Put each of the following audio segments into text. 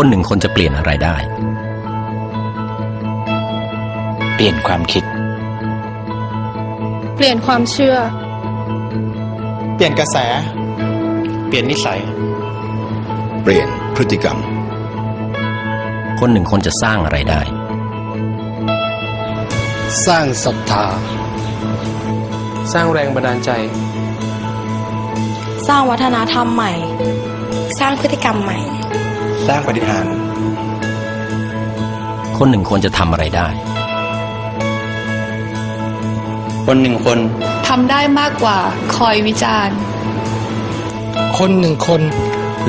คนหนึ่งคนจะเปลี่ยนอะไรได้ เปลี่ยนความคิด เปลี่ยนความเชื่อ เปลี่ยนกระแส เปลี่ยนนิสัย เปลี่ยนพฤติกรรม คนหนึ่งคนจะสร้างอะไรได้ สร้างศรัทธา สร้างแรงบันดาลใจ สร้างวัฒนธรรมใหม่ สร้างพฤติกรรมใหม่ สร้างปฏิหารคนหนึ่งคนจะทำอะไรได้ คนหนึ่งคนทำได้มากกว่าคอยวิจารณ์ คนหนึ่งคน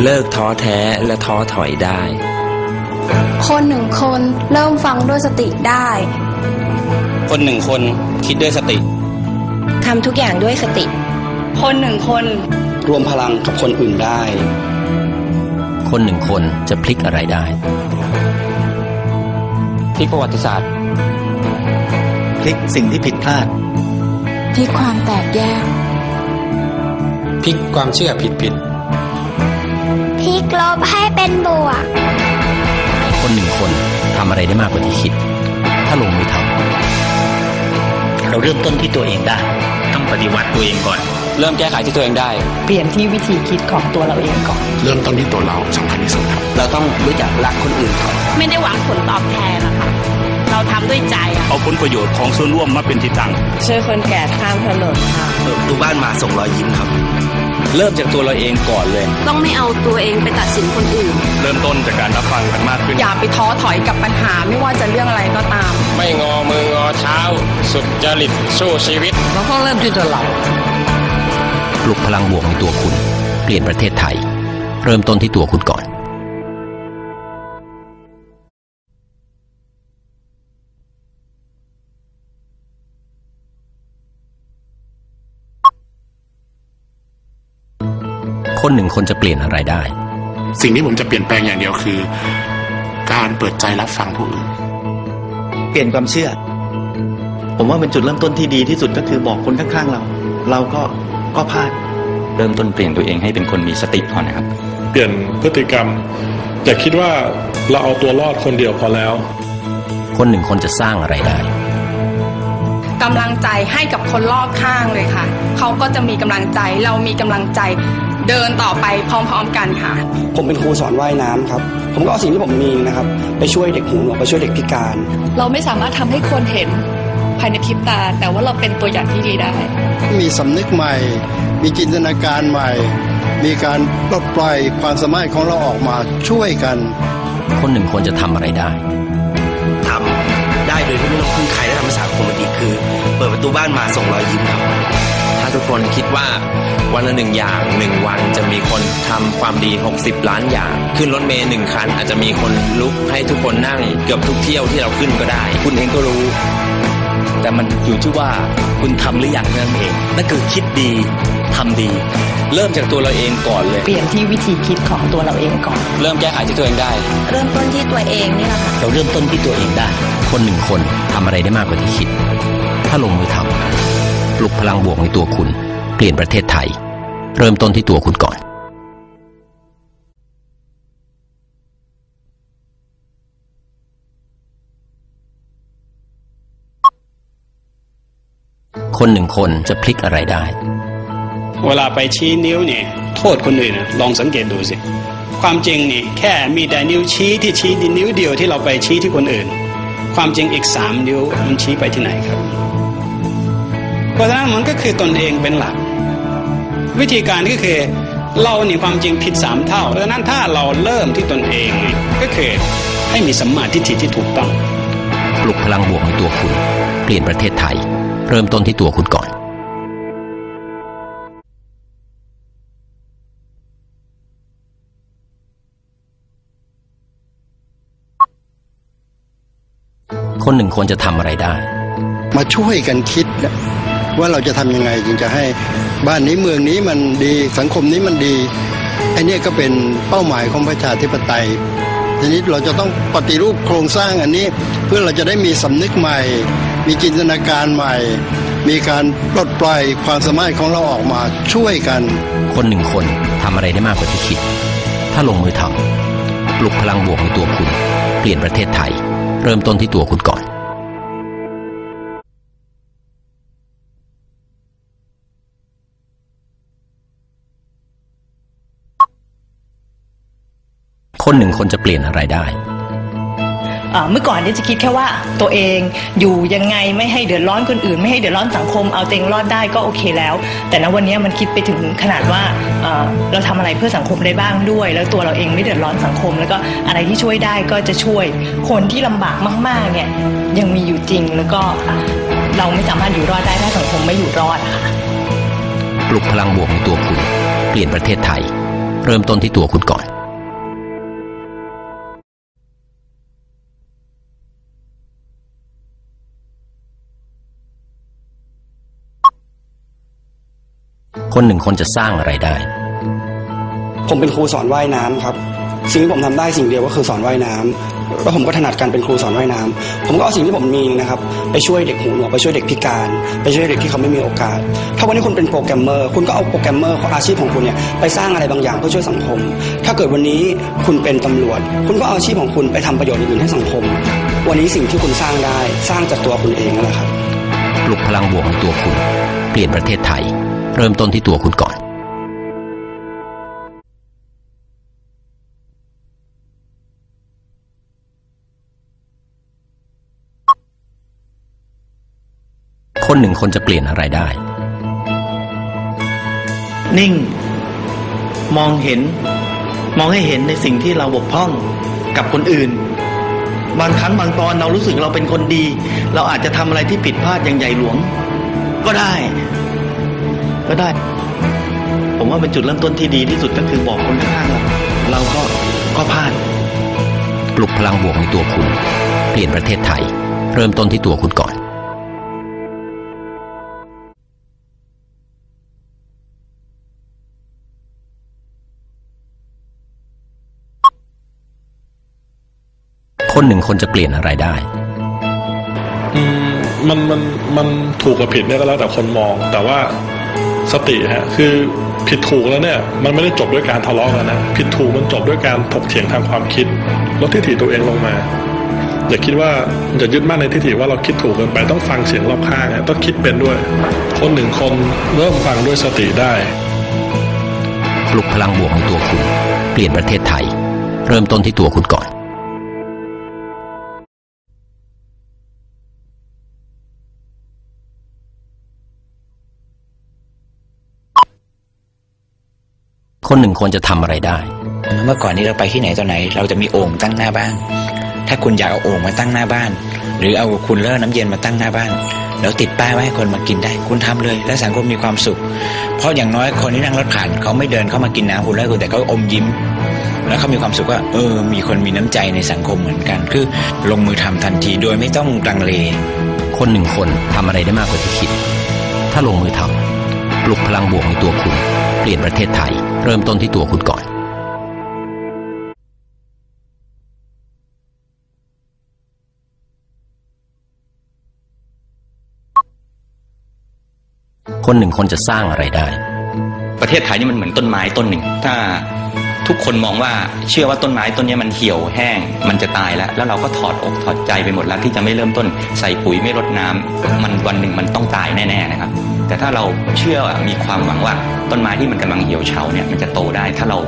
เลิกท้อแท้และท้อถอยได้ คนหนึ่งคนเริ่มฟังด้วยสติได้ คนหนึ่งคนคิดด้วยสติทำทุกอย่างด้วยสติ คนหนึ่งคนรวมพลังกับคนอื่นได้ คนหนึ่งคนจะพลิกอะไรได้พลิกประวัติศาสตร์พลิกสิ่งที่ผิดพลาดพลิกความแตกแยกพลิกความเชื่อผิดผิดพลิกลบให้เป็นบวก คนหนึ่งคนทำอะไรได้มากกว่าที่คิด ถ้าลงมือทำเราเริ่มต้นที่ตัวเองได้ ต้องปฏิวัติตัวเองก่อน เริ่มแก้ไขที่ตัวเองได้ เปลี่ยนที่วิธีคิดของตัวเราเองก่อน เริ่มต้นที่ตัวเราสำคัญที่สุดครับ เราต้องรู้จักรักคนอื่นก่อนไม่ได้หวังผลตอบแทนนะคะเราทำด้วยใจอะเอาผลประโยชน์ของส่วนร่วมมาเป็นที่ตั้งช่วยคนแก่ข้ามถนนค่ะเปิดประตูบ้านมาส่งรอยยิ้มครับ เริ่มจากตัวเราเองก่อนเลย ต้องไม่เอาตัวเองไปตัดสินคนอื่น เริ่มต้นจากการรับฟังกันมากขึ้น อย่าไปท้อถอยกับปัญหาไม่ว่าจะเรื่องอะไรก็ตาม ไม่งอมืองอเท้า สุดจริตสู้ชีวิตเราก็เริ่มที่ตัวเราป ลุกพลังบวกในตัวคุณ เปลี่ยนประเทศไทย เริ่มต้นที่ตัวคุณก่อน คนหนึ่งคนจะเปลี่ยนอะไรได้ สิ่งที่ผมจะเปลี่ยนแปลงอย่างเดียวคือ การเปิดใจรับฟังผู้อื่น เปลี่ยนความเชื่อ ผมว่าเป็นจุดเริ่มต้นที่ดีที่สุดก็คือบอกคนข้างๆเรา เราก็ก็พลาด เริ่มต้นเปลี่ยนตัวเองให้เป็นคนมีสติก่อนนะครับ เปลี่ยนพฤติกรรมอย่าคิดว่าเราเอาตัวรอดคนเดียวพอแล้ว คนหนึ่งคนจะสร้างอะไรได้กำลังใจให้กับคนรอบข้างเลยค่ะ เขาก็จะมีกำลังใจเรามีกำลังใจเดินต่อไปพร้อมๆกันค่ะ ผมเป็นครูสอนว่ายน้ำครับ ผมก็เอาสิ่งที่ผมมีนะครับ ไปช่วยเด็กหูหนวกไปช่วยเด็กพิการ เราไม่สามารถทำให้คนเห็น ภายในพริบตา แต่ว่าเราเป็นตัวอย่างที่ดีได้ มีสำนึกใหม่ มีจินตนาการใหม่ มีการปลดปล่อยความสามารถของเราออกมาช่วยกัน คนหนึ่งคนจะทำอะไรได้ทำได้โดยที่ไม่ต้องพึ่งใครและทำให้สังคมมันดีคือ เปิดประตูบ้านมาส่งรอยยิ้มครับถ้าทุกคนคิดว่าวันละหนึ่งอย่างหนึ่งวันจะมีคนทำความดี 60 ล้านอย่าง ขึ้นรถเมย์หนึ่งคัน อาจจะมีคนลุกให้ทุกคนนั่งเกือบทุกเที่ยวที่เราขึ้นก็ได้ คุณเองก็รู้ แต่มันอยู่ที่ว่าคุณทำหรือยังนั่นเองนั่นคือคิดดีทำดี เริ่มจากตัวเราเองก่อนเลย เปลี่ยนที่วิธีคิดของตัวเราเองก่อน เริ่มแก้ไขที่ตัวเองได้ เริ่มต้นที่ตัวเองนี่แหละค่ะเราเริ่มต้นที่ตัวเองได้ คนหนึ่งคนทำอะไรได้มากกว่าที่คิด ถ้าลงมือทำปลุกพลังบวกในตัวคุณ เปลี่ยนประเทศไทย เริ่มต้นที่ตัวคุณก่อน คนหนึ่งคนจะพลิกอะไรได้ เวลาไปชี้นิ้วเนี่ยโทษคนอื่นนะลองสังเกตดูสิ ความจริงนี่แค่มีแต่นิ้วชี้ที่ชี้นิ้วเดียวที่เราไปชี้ที่คนอื่น ความจริงอีกสามนิ้วมันชี้ไปที่ไหนครับ เพราะฉะนั้นมันก็คือตนเองเป็นหลัก วิธีการก็คือเรานี่ความจริงผิดสามเท่า เพราะฉะนั้นถ้าเราเริ่มที่ตนเองนี่ก็คือให้มีสัมมาทิฏฐิที่ถูกต้อง ปลุกพลังบวกในตัวคุณ เปลี่ยนประเทศไทย เริ่มต้นที่ตัวคุณก่อน คนหนึ่งคนจะทำอะไรได้ มาช่วยกันคิดนะว่าเราจะทำยังไงจึงจะให้บ้านนี้เมืองนี้มันดีสังคมนี้มันดีไอ้เนี่ยก็เป็นเป้าหมายของประชาธิปไตยทีนี้เราจะต้องปฏิรูปโครงสร้างอันนี้ เพื่อเราจะได้มีสำนึกใหม่ มีจินตนาการใหม่ มีการปลดปล่อยความสามารถของเราออกมาช่วยกัน คนหนึ่งคนทำอะไรได้มากกว่าที่คิด ถ้าลงมือทำปลุกพลังบวกในตัวคุณ เปลี่ยนประเทศไทย เริ่มต้นที่ตัวคุณก่อนคนหนึ่งคนจะเปลี่ยนอะไรได้ อ่าเมื่อก่อนเนี่ยจะคิดแค่ว่าตัวเองอยู่ยังไงไม่ให้เดือดร้อนคนอื่น ไม่ให้เดือดร้อนสังคมเอาตัวเองรอดได้ก็โอเคแล้ว แต่ณวันนี้มันคิดไปถึงขนาดว่าเอ่อเราทำอะไรเพื่อสังคมได้บ้างด้วย แล้วตัวเราเองไม่เดือดร้อนสังคม แล้วก็อะไรที่ช่วยได้ก็จะช่วยคนที่ลำบากมากๆเนี่ยยังมีอยู่จริงแล้วก็เราไม่สามารถอยู่รอดได้ถ้าสังคมไม่อยู่รอดค่ะปลุกพลังบวกในตัวคุณ เปลี่ยนประเทศไทย เริ่มต้นที่ตัวคุณก่อน คนหนึ่งคนจะสร้างอะไรได้ ผมเป็นครูสอนว่ายน้ำครับ สิ่งที่ผมทำได้สิ่งเดียวก็คือสอนว่ายน้ำแล้วผมก็ถนัดการเป็นครูสอนว่ายน้ำผมก็เอาสิ่งที่ผมมีนะครับไปช่วยเด็กหูหนวกไปช่วยเด็กพิการ ไปช่วยเด็กที่เขาไม่มีโอกาส ถ้าวันนี้คุณเป็นโปรแกรมเมอร์ คุณก็เอาโปรแกรมเมอร์ของอาชีพของคุณเนี่ยไปสร้างอะไรบางอย่างเพื่อช่วยสังคม ถ้าเกิดวันนี้คุณเป็นตำรวจ คุณก็เอาอาชีพของคุณไปทำประโยชน์อื่นๆให้สังคม วันนี้สิ่งที่คุณสร้างได้สร้างจากตัวคุณเองนั่นแหละครับปลุกพลังบวกในตัวคุณ เปลี่ยนประเทศไทย เริ่มต้นที่ตัวคุณก่อน คนหนึ่งคนจะเปลี่ยนอะไรได้ นิ่ง มองเห็น มองให้เห็นในสิ่งที่เราบกพร่องกับคนอื่น บางครั้งบางตอนเรารู้สึกเราเป็นคนดี เราอาจจะทำอะไรที่ผิดพลาดอย่างใหญ่หลวง ก็ได้ ก็ได้ ผมว่าเป็นจุดเริ่มต้นที่ดีที่สุดก็คือบอกคนข้างๆเราเราก็ก็พลาดปลุกพลังบวกในตัวคุณ เปลี่ยนประเทศไทย เริ่มต้นที่ตัวคุณก่อนคนหนึ่งคนจะเปลี่ยนอะไรได้อืมมันมันมันถูกกับผิดเนี่ยก็แล้วแต่คนมอง แต่ว่า สติฮะคือผิดถูกแล้วเนี่ยมันไม่ได้จบด้วยการทะเลาะกันนะผิดถูกมันจบด้วยการถกเถียงทางความคิดลดทิฏฐิตัวเองลงมาอย่าคิดว่าอย่ายึดมั่นในทิฏฐิว่าเราคิดถูกเกินไปต้องฟังเสียงรอบข้างฮะต้องคิดเป็นด้วย คนหนึ่งคนเริ่มฟังด้วยสติได้ ปลุกพลังบวกในตัวคุณ เปลี่ยนประเทศไทย เริ่มต้นที่ตัวคุณก่อน คนหนึ่งควรจะทำอะไรได้ เมื่อก่อนนี้เราไปที่ไหนตอนไหน เราจะมีโอ่งตั้งหน้าบ้าน ถ้าคุณอยากเอาโอ่งมาตั้งหน้าบ้าน หรือเอาคุณเลอร์น้ำเย็นมาตั้งหน้าบ้านแล้วติดป้ายไว้ให้คนมากินได้ คุณทำเลย และสังคมมีความสุข เพราะอย่างน้อยคนที่นั่งรถผ่าน เขาไม่เดินเข้ามากินน้ำคุณเลอร์คุณแต่เขาอมยิ้ม แล้วเขามีความสุขว่า เออ มีคนมีน้ำใจในสังคมเหมือนกัน คือลงมือทำทันทีโดยไม่ต้องลังเล คนหนึ่งคนทำอะไรได้มากกว่าที่คิด ถ้าลงมือทำปลุกพลังบวกในตัวคุณ เปลี่ยนประเทศไทย เริ่มต้นที่ตัวคุณก่อนคนหนึ่งคนจะสร้างอะไรได้ ประเทศไทยนี่มันเหมือนต้นไม้ต้นหนึ่ง ถ้า ทุกคนมองว่าเชื่อว่าต้นไม้ต้นนี้มันเหี่ยวแห้ง มันจะตายแล้ว แล้วเราก็ถอดอกถอดใจไปหมดแล้วที่จะไม่เริ่มต้นใส่ปุ๋ยไม่รดน้ำมันวันหนึ่งมันต้องตายแน่ๆนะครับ แต่ถ้าเราเชื่อมีความหวังว่าต้นไม้ที่มันกำลังเหี่ยวเฉาเนี่ยมันจะโตได้ ถ้าเรา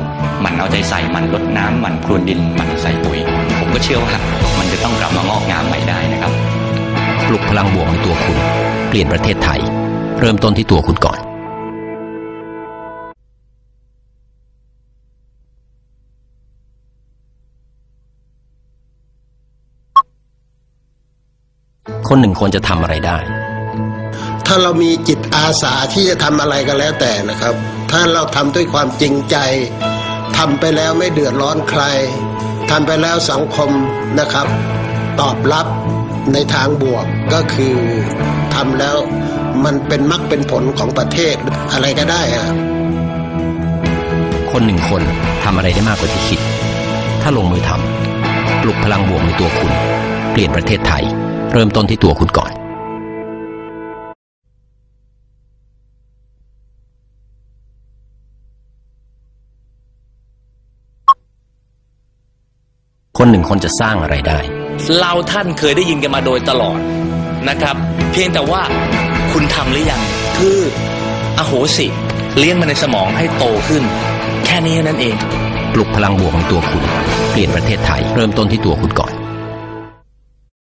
หมันเอาใจใส่หมันรดน้ำหมันพรวนดินหมันใส่ปุ๋ย ผมก็เชื่อว่ามันจะต้องกลับมางอกงามใหม่ได้นะครับปลุกพลังบวกในตัวคุณ เปลี่ยนประเทศไทย เริ่มต้นที่ตัวคุณก่อน คนหนึ่งควรจะทำอะไรได้ ถ้าเรามีจิตอาสาที่จะทำอะไรก็แล้วแต่นะครับ ถ้าเราทำด้วยความจริงใจทำไปแล้วไม่เดือดร้อนใครทำไปแล้วสังคมนะครับ ตอบรับในทางบวกก็คือทำแล้วมันเป็นมรรคเป็นผลของประเทศอะไรก็ได้อะคนหนึ่งคนทำอะไรได้มากกว่าที่คิด ถ้าลงมือทำปลุกพลังบวกในตัวคุณ เปลี่ยนประเทศไทย เริ่มต้นที่ตัวคุณก่อน คนหนึ่งคนจะสร้างอะไรได้ เราท่านเคยได้ยินกันมาโดยตลอดนะครับ เพียงแต่ว่าคุณทำหรือยัง คืออโหสิ เลี้ยงมันในสมองให้โตขึ้น แค่นี้เท่านั้นเอง ปลุกพลังบวกในตัวคุณ เปลี่ยนประเทศไทย เริ่มต้นที่ตัวคุณก่อน